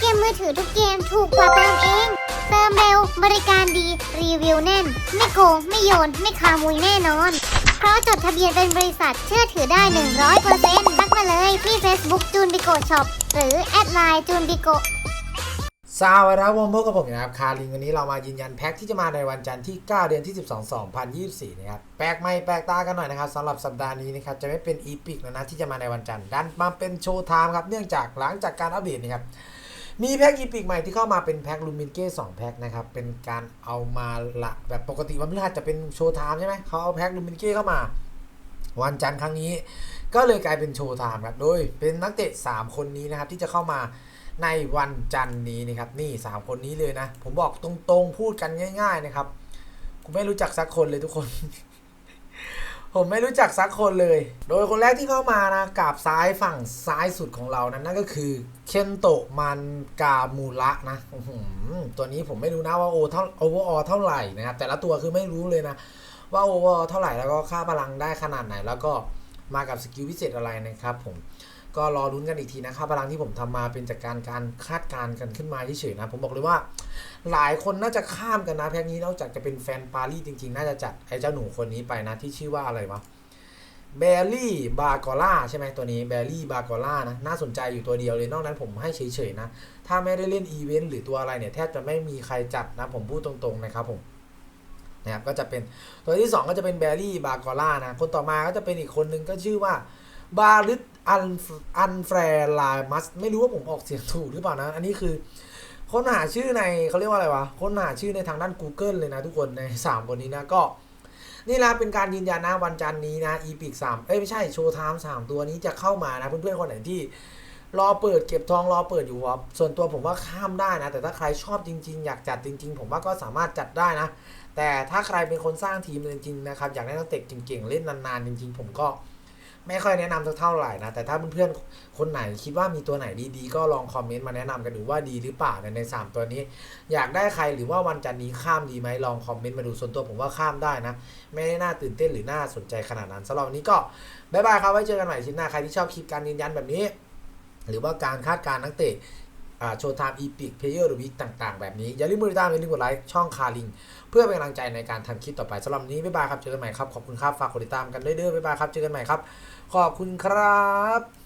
เกมมือถือทุกเกมถูกกว่าเติมเอง เติมเร็วบริการดี รีวิวแน่น ไม่โกง ไม่โยน ไม่ขโมยแน่นอน เพราะจดทะเบียนเป็นบริษัทเชื่อถือได้ 100%ทักมาเลยที่ Facebook จูนบิโกช็อปหรือแอดไลน์จูนบิโกสวัสดีครับผมพบกับผมนะครับ คาริงวันนี้เรามายืนยันแพ็กที่จะมาในวันจันทร์ที่ 9 เดือนที่ 12 2024 นะครับ แปลกไม่แปลกตากันหน่อยนะครับสำหรับสัปดาห์นี้นะครับ จะไม่เป็นอีพิกแล้วนะที่จะมาในวันจันทร์ ดันมาเป็นโชว์ไทม์ครับ เนื่องจากหลังจากการอัปเดตนะครับ มีแพ็คอีพิกใหม่ที่เข้ามาเป็นแพ็คลูมินเก้2แพ็คนะครับ เป็นการเอามาละแบบปกติวันพฤหัสจะเป็นโชว์ไทม์ใช่ไหมเขาเอาแพ็คลูมินเก้เข้ามา วันจันทร์ครั้งนี้ ก็เลยกลายเป็นโชว์ไทม์ครับ โดยเป็นนักเตะ 3 คนนี้นะครับที่จะเข้ามาในวันจันทร์นี้นะครับ นี่สามคนนี้เลยนะ ผมบอกตรงๆพูดกันง่าย ๆนะครับผมไม่รู้จักสักคนเลยทุกคน ผมไม่รู้จักสักคนเลย โดยคนแรกที่เข้ามานะกราบซ้ายฝั่งซ้ายสุดของเรานั้นนั่นก็คือ เคนโตะมันกามูระนะตัวนี้ผมไม่รู้นะว่าโอเท่าโอเวอร์ออเท่าไหร่นะครับแต่ละตัวคือไม่รู้เลยนะ ว่าโอเวอร์เท่าไหร่แล้วก็ค่าพลังได้ขนาดไหน แล้วก็มากับสกิลพิเศษอะไรนะครับผม ก็รอรุ้นกันอีกทีนะครับพลังที่ผมทำมาเป็นจากการการคาดการณ์กันขึ้นมาเฉยๆนะ ผมบอกเลยว่า หลายคนน่าจะข้ามกันนะแพ็กนี้นอกจากจะเป็นแฟนปารีสจริงๆ น่าจะจัดไอ้เจ้าหนูคนนี้ไปนะที่ชื่อว่าอะไรวะเบลลี่บากอล่าใช่ไหมตัวนี้เบลลี่บากอล่านะน่าสนใจอยู่ตัวเดียวเลยนอกนั้นผมให้เฉยๆนะ ถ้าไม่ได้เล่นอีเวนต์หรือตัวอะไรเนี่ย แทบจะไม่มีใครจัดนะ ผมพูดตรงๆนะครับผมนะครับก็จะเป็นตัวที่สองก็จะเป็นเบลลี่บากอล่านะ คนต่อมาก็จะเป็นอีกคนนึงก็ชื่อว่าบาริส อันอันแฟร์ลามัสไม่รู้ว่าผมออกเสียงถูกหรือเปล่านะ อันนี้คือ ค้นหาชื่อในเขาเรียกว่าอะไรวะ ค้นหาชื่อในทางด้าน Google เลยนะทุกคนใน 3 คนนี้นะก็ นี่แหละเป็นการยืนยันนะวันจันนี้นะอีพิกสามเอ้ยไม่ใช่โชว์ไทม์สามตัวนี้จะเข้ามานะเพื่อนๆคนไหนที่รอเปิดเก็บทองรอเปิดอยู่ครับส่วนตัวผมว่าข้ามได้นะ แต่ถ้าใครชอบจริง ๆ อยากจัดจริง ๆ ผมว่าก็สามารถจัดได้นะ แต่ถ้าใครเป็นคนสร้างทีมจริงๆนะครับอยากได้นักเตะเก่งๆเล่นนานๆจริง ๆ ผมก็ ไม่ค่อยแนะนำสักเท่าไหร่นะ แต่ถ้าเพื่อนๆ คนไหนคิดว่ามีตัวไหนดีๆ ก็ลองคอมเมนต์มาแนะนำกันดูว่าดีหรือเปล่าในในสามตัวนี้ อยากได้ใครหรือว่าวันจันทร์นี้ข้ามดีไหมลองคอมเมนต์มาดูส่วนตัวผมว่าข้ามได้นะ ไม่ได้น่าตื่นเต้นหรือน่าสนใจขนาดนั้นสำหรับวันนี้ก็บ๊ายบายครับไว้เจอกันใหม่ชิ้นหน้าใครที่ชอบคลิปการยืนยันแบบนี้ หรือว่าการคาดการณ์นักเตะ โชว์ไทม์อีพิกเพลเยอร์หรือวิกต่างๆ แบบนี้ อย่าลืมมือตามอย่าลืมกดไลค์ช่องคาริง เพื่อเป็นกำลังใจในการทำคลิปต่อไปสำหรับนี้ บ๊ายบายครับ เจอกันใหม่ครับ ขอบคุณครับ ฝากกดติดตามกันด้วยเด้อบ๊ายบายครับ เจอกันใหม่ครับ ขอบคุณครับ